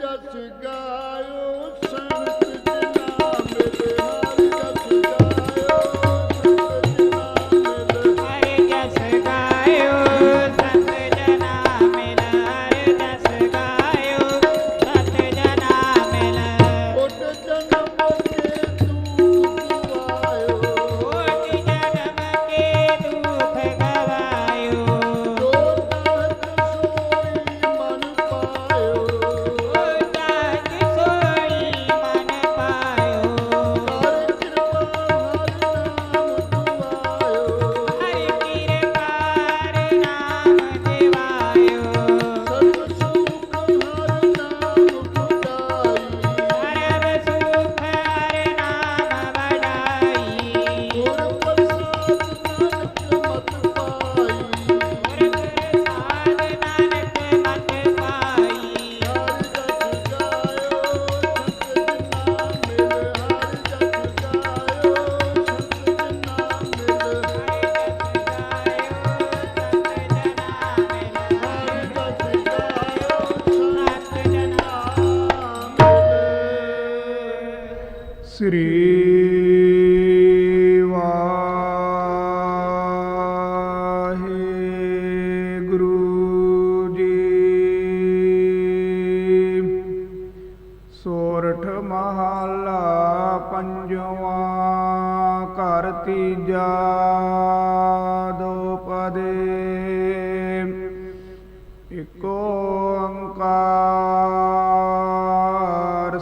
just to God. ਸ੍ਰੀ ਵਾਹਿਗੁਰੂ ਜੀ। ਸੋਰਠ ਮਹਲਾ ਪੰਜਵਾ ਘਰ ਤੀਜਾ।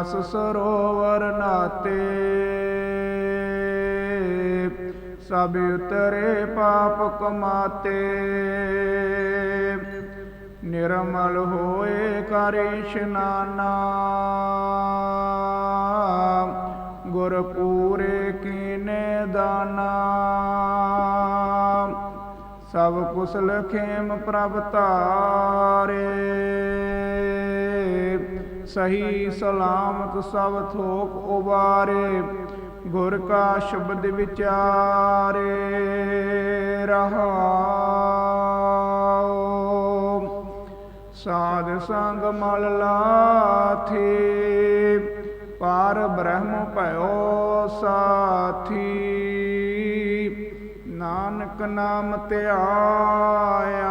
ਰਾਮਦਾਸ ਸਰੋਵਰ ਨਾਤੇ। ਸਭ ਉਤਰੇ ਪਾਪ ਕਮਾਤੇ। ਨਿਰਮਲ ਹੋਏ ਕਰ ਇਸ਼ਨਾਨਾ ਗੁਰ ਪੂਰੇ ਕੀਨੇ ਦਾਨਾ। ਸਭ ਕੁਸਲ ਖੇਮ ਪ੍ਰਭ ਧਾਰੇ। ਸਹੀ ਸਲਾਮਤ ਸਭ ਥੋਕ ਉਬਾਰੇ, ਗੁਰ ਕਾ ਸ਼ਬਦ ਵਿਚਾਰੇ ਰਹਾਉ ਸਾਧ ਸੰਗ ਮਲ ਲਾਥੀ, ਪਾਰ ਬ੍ਰਹਮ ਭਇਓ ਸਾਥੀ। ਨਾਨਕ ਨਾਮ ਧਿਆਇਆ